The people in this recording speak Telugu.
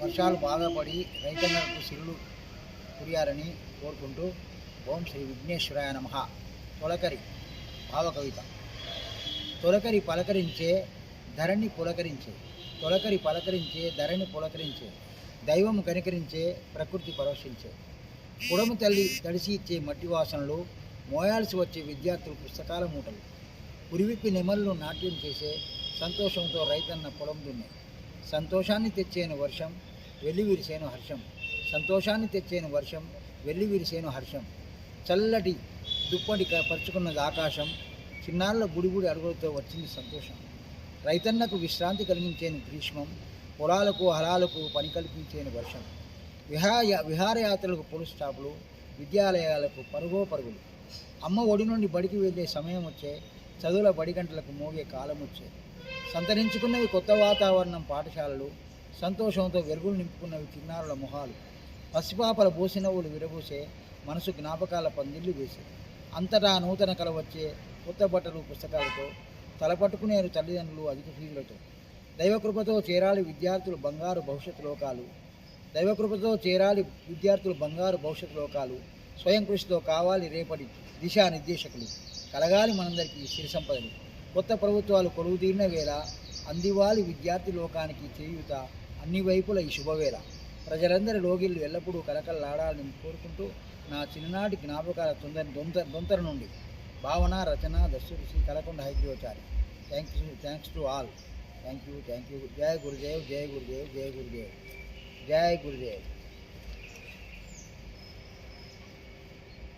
వర్షాలు బాధపడి రైతన్నలకు సిరులు కురియాలని కోరుకుంటూ ఓం శ్రీ విఘ్నేశ్వరాయ నమ. తొలకరి భావకవిత తొలకరి పలకరించే ధరణి పులకరించే తొలకరి పలకరించే ధరణి పులకరించే దైవం కనికరించే ప్రకృతి పరోషించే కుడము తల్లి తడిసి ఇచ్చే మట్టి వాసనలు మోయాల్సి వచ్చే విద్యార్థులు పుస్తకాల మూటలు. ఉరివిప్పి నెమళ్ళు నాట్యం చేసే సంతోషంతో రైతన్న పొలం దున్నే. సంతోషాన్ని తెచ్చేను వర్షం వెల్లివిరిసేను హర్షం. సంతోషాన్ని తెచ్చేను వర్షం వెల్లివిరిసేను హర్షం. చల్లటి దుప్పటి క- పరుచుకున్నది ఆకాశం. చిన్నాళ్ళ గుడిగుడి అడుగులతో వచ్చింది సంతోషం. రైతన్నకు విశ్రాంతి కలిగించేను గ్రీష్మం. పొలాలకు హలాలకు పని కల్పించేను వర్షం. విహాయ విహారయాత్రలకు పోలీస్ స్టాపులు విద్యాలయాలకు పరుగో పరుగులు. అమ్మ ఒడి నుండి బడికి వెళ్ళే సమయం వచ్చే చదువుల బడి గంటలకు మోగే కాలం వచ్చే సంతరించుకున్నవి కొత్త వాతావరణం పాఠశాలలు సంతోషంతో వెలుగులు నింపుకున్నవి చిన్నారుల మొహాలు. పసిపాపల బోసినవులు విరబూసే మనసు జ్ఞాపకాల పందిళ్ళు వేసి. అంతటా నూతన కల వచ్చే కొత్త బట్టలు పుస్తకాలతో తలపట్టుకునేరు తల్లిదండ్రులు అధిక ఫీజులతో. దైవకృపతో చేరాలి విద్యార్థులు బంగారు భవిష్యత్ లోకాలు. దైవకృపతో చేరాలి విద్యార్థులు బంగారు భవిష్యత్ లోకాలు. స్వయం కృషితో కావాలి రేపటి దిశానిర్దేశకులు. కలగాలి మనందరికీ సిరి సంపదలు. కొత్త ప్రభుత్వాలు కొలువు తీరిన వేళ అందివాలి విద్యార్థి లోకానికి చేయూత అన్ని వైపుల ఈ శుభవేళ. ప్రజలందరి రోగిళ్ళు ఎల్లప్పుడూ కలకల్లాడాలని కోరుకుంటూ నా చిన్ననాటి జ్ఞాపకాల తొందర దొంత దొంతర నుండి భావన రచన దర్శకు Shri Kalakonda Hayagrivachari thank you thanks to all thank you thank you జయ గురుదేవ్ జయ గురుదేవ్ జయ గురుదేవ్. జయ గురుదేవ్.